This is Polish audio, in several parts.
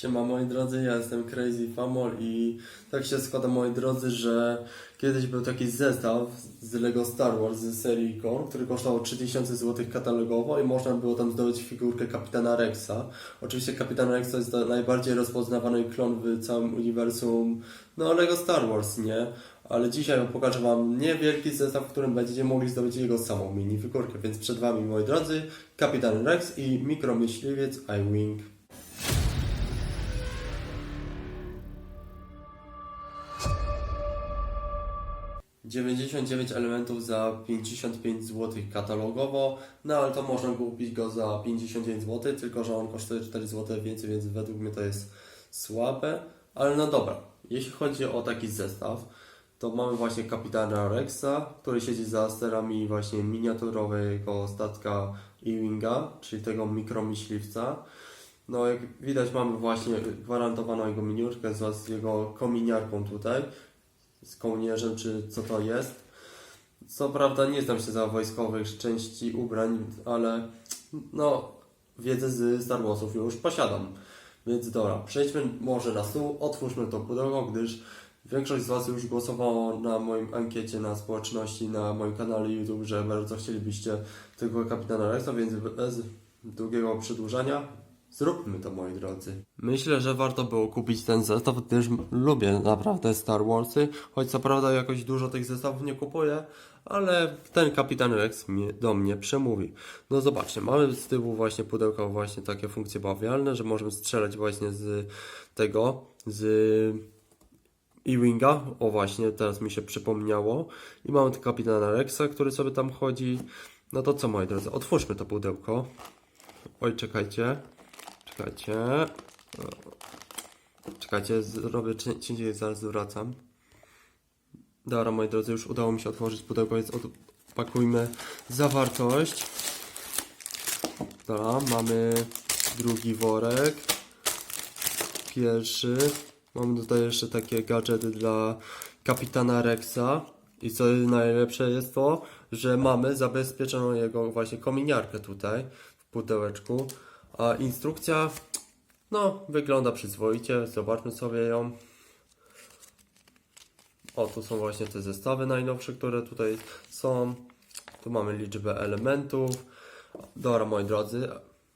Siema moi drodzy, ja jestem Crazy Famol i tak się składa moi drodzy, że kiedyś był taki zestaw z Lego Star Wars z serii Icon, który kosztował 3000 zł katalogowo i można było tam zdobyć figurkę Kapitana Rexa. Oczywiście Kapitan Rex to jest najbardziej rozpoznawany klon w całym uniwersum no Lego Star Wars, nie? Ale dzisiaj pokażę Wam niewielki zestaw, w którym będziecie mogli zdobyć jego samą mini figurkę, więc przed Wami moi drodzy Kapitan Rex i mikromyśliwiec iWing. 99 elementów za 55 zł katalogowo, no ale to można kupić go za 59 zł, tylko że on kosztuje 4 zł więcej, więc według mnie to jest słabe. Ale no dobra, jeśli chodzi o taki zestaw, to mamy właśnie kapitana Rexa, który siedzi za sterami właśnie miniaturowego statka Ewinga, czyli tego mikromyśliwca. No jak widać mamy właśnie gwarantowaną jego miniurkę z jego kominiarką tutaj z kołnierzem, czy co to jest. Co prawda nie znam się za wojskowych części ubrań, ale no wiedzę z Star Warsów już posiadam. Więc dobra, przejdźmy może na stół, otwórzmy to pudełko, gdyż większość z Was już głosowało na moim ankiecie na społeczności, na moim kanale YouTube, że bardzo chcielibyście tego kapitana Rexa, więc bez długiego przedłużania Zróbmy to, moi drodzy. Myślę, że warto było kupić ten zestaw, gdyż lubię naprawdę Star Warsy, choć co prawda jakoś dużo tych zestawów nie kupuję, ale ten Kapitan Rex mnie, do mnie przemówi. No zobaczcie, mamy z tyłu właśnie pudełka właśnie takie funkcje bawialne, że możemy strzelać właśnie z tego, z E-Winga, o właśnie, teraz mi się przypomniało. I mamy Kapitana Rexa, który sobie tam chodzi. No to co, moi drodzy, otwórzmy to pudełko. Oj, czekajcie. Czekajcie. Czekajcie, zrobię ci- cięcie zaraz wracam. Dobra, moi drodzy, już udało mi się otworzyć pudełko, więc odpakujmy zawartość. Dobra, mamy drugi worek. Pierwszy. Mamy tutaj jeszcze takie gadżety dla kapitana Rexa. I co najlepsze jest to, że mamy zabezpieczoną jego właśnie kominiarkę tutaj w pudełeczku. A instrukcja, no, wygląda przyzwoicie. Zobaczmy sobie ją. O, tu są właśnie te zestawy najnowsze, które tutaj są. Tu mamy liczbę elementów. Dobra, moi drodzy,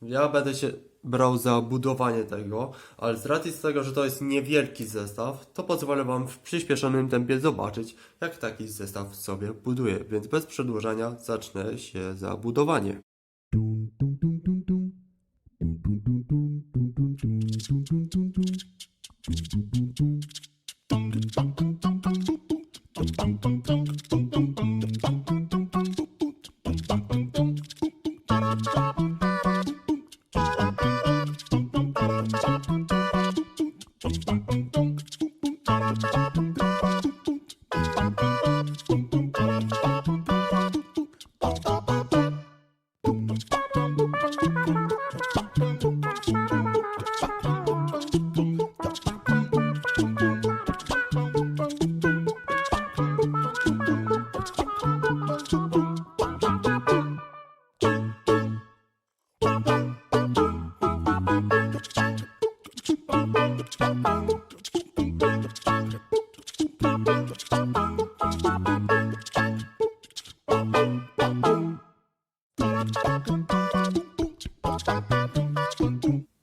ja będę się brał za budowanie tego, ale z racji z tego, że to jest niewielki zestaw, to pozwolę Wam w przyspieszonym tempie zobaczyć, jak taki zestaw sobie buduję. Więc bez przedłużania zacznę się za budowanie. Dum dum dum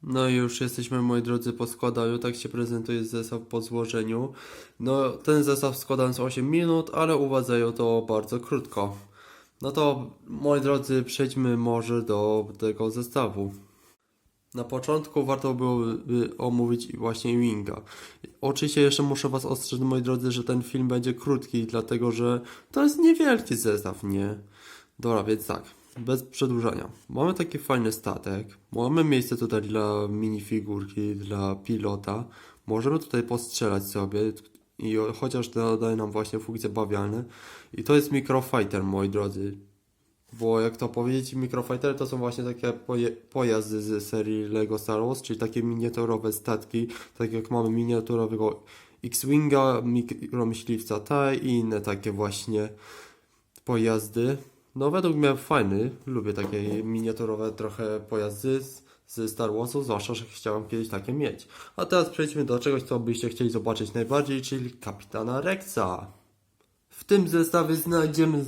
No i już jesteśmy, moi drodzy, po składaniu. Tak się prezentuje zestaw po złożeniu. No, ten zestaw składałem z 8 minut, ale u was zajął to bardzo krótko. No to, moi drodzy, przejdźmy może do tego zestawu. Na początku warto byłoby omówić właśnie Winga. Oczywiście jeszcze muszę Was ostrzec, moi drodzy, że ten film będzie krótki, dlatego że to jest niewielki zestaw, nie? Dobra, więc tak, bez przedłużania. Mamy taki fajny statek, mamy miejsce tutaj dla minifigurki, dla pilota. Możemy tutaj postrzelać sobie i chociaż daje nam właśnie funkcje bawialne. I to jest Microfighter, moi drodzy. Bo jak to powiedzieć, Microfightery to są właśnie takie poje, pojazdy z serii Lego Star Wars, czyli takie miniaturowe statki, tak jak mamy miniaturowego X-Winga, mikromyśliwca TIE i inne takie właśnie pojazdy. No według mnie fajny, lubię takie miniaturowe trochę pojazdy ze Star Warsów, zwłaszcza, że chciałem kiedyś takie mieć. A teraz przejdźmy do czegoś, co byście chcieli zobaczyć najbardziej, czyli Kapitana Rexa. W tym zestawie znajdziemy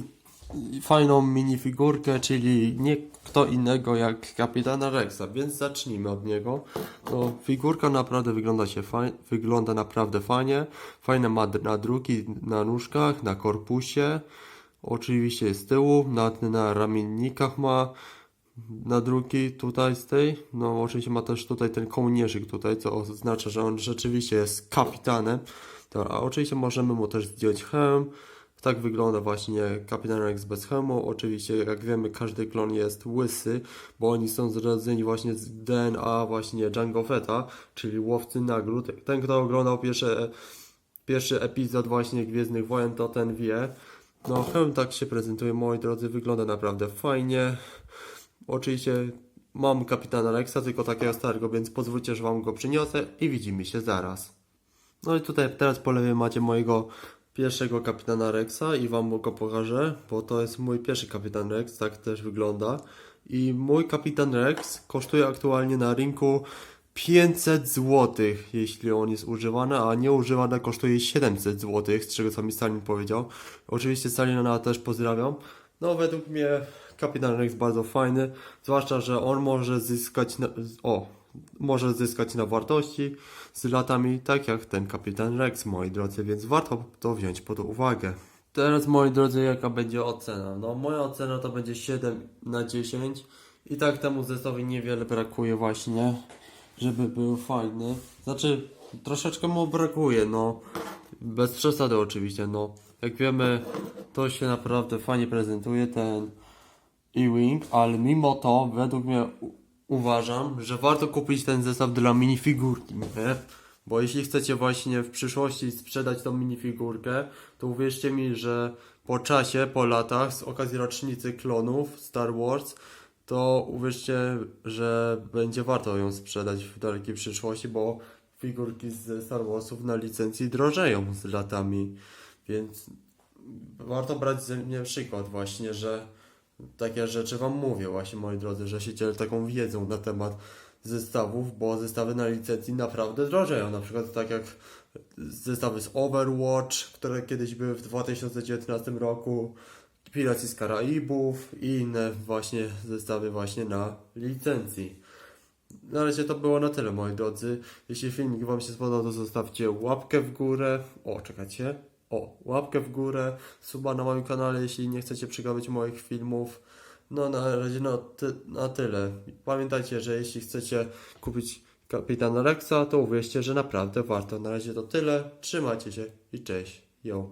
fajną minifigurkę, czyli nie kto innego jak Kapitana Rexa, więc zacznijmy od niego. To figurka naprawdę wygląda się faj- wygląda naprawdę fajnie. Fajne ma nadruki na nóżkach, na korpusie. Oczywiście z tyłu, na, na ramiennikach ma nadruki tutaj z tej. No oczywiście ma też tutaj ten kołnierzyk tutaj, co oznacza, że on rzeczywiście jest kapitanem. To, a oczywiście możemy mu też zdjąć hełm. Tak wygląda właśnie Kapitan Rex bez hełmu. Oczywiście, jak wiemy, każdy klon jest łysy, bo oni są zrodzeni właśnie z DNA właśnie Jango Fetta, czyli łowcy nagród. Ten, kto oglądał pierwszy, pierwszy epizod właśnie Gwiezdnych Wojen, to ten wie. No, hełm tak się prezentuje, moi drodzy, wygląda naprawdę fajnie. Oczywiście mam Kapitana Rexa, tylko takiego starego, więc pozwólcie, że wam go przyniosę i widzimy się zaraz. No i tutaj teraz po lewej macie mojego pierwszego kapitana Rexa i wam go pokażę, bo to jest mój pierwszy kapitan Rex, tak też wygląda. I mój kapitan Rex kosztuje aktualnie na rynku 500 zł, jeśli on jest używany, a nieużywany kosztuje 700 zł, z czego co mi Stalin powiedział. Oczywiście Stalina też pozdrawiam. No według mnie kapitan Rex bardzo fajny, zwłaszcza, że on może zyskać na, o, może zyskać na wartości z latami, tak jak ten kapitan Rex, moi drodzy, więc warto to wziąć pod uwagę. Teraz, moi drodzy, jaka będzie ocena? No, moja ocena to będzie 7 na 10 i tak temu zestawowi niewiele brakuje właśnie, żeby był fajny. Znaczy, troszeczkę mu brakuje, no, bez przesady oczywiście, no. Jak wiemy, to się naprawdę fajnie prezentuje, ten E-Wing, ale mimo to, według mnie uważam, że warto kupić ten zestaw dla minifigurki, nie? Bo jeśli chcecie właśnie w przyszłości sprzedać tą minifigurkę, to uwierzcie mi, że po czasie, po latach, z okazji rocznicy klonów Star Wars, to uwierzcie, że będzie warto ją sprzedać w dalekiej przyszłości, bo figurki ze Star Warsów na licencji drożeją z latami, więc warto brać ze mnie przykład właśnie, że takie rzeczy wam mówię właśnie moi drodzy, że się dzielę taką wiedzą na temat zestawów, bo zestawy na licencji naprawdę drożeją, na przykład tak jak zestawy z Overwatch, które kiedyś były w 2019 roku, Piraci z Karaibów i inne właśnie zestawy właśnie na licencji. Na razie to było na tyle, moi drodzy. Jeśli filmik Wam się spodobał, to zostawcie łapkę w górę. O, czekajcie. O, łapkę w górę, suba na moim kanale, jeśli nie chcecie przegapić moich filmów. No, na razie na, ty, na tyle. Pamiętajcie, że jeśli chcecie kupić Kapitana Rexa, to uwierzcie, że naprawdę warto. Na razie to tyle. Trzymajcie się i cześć. Yo.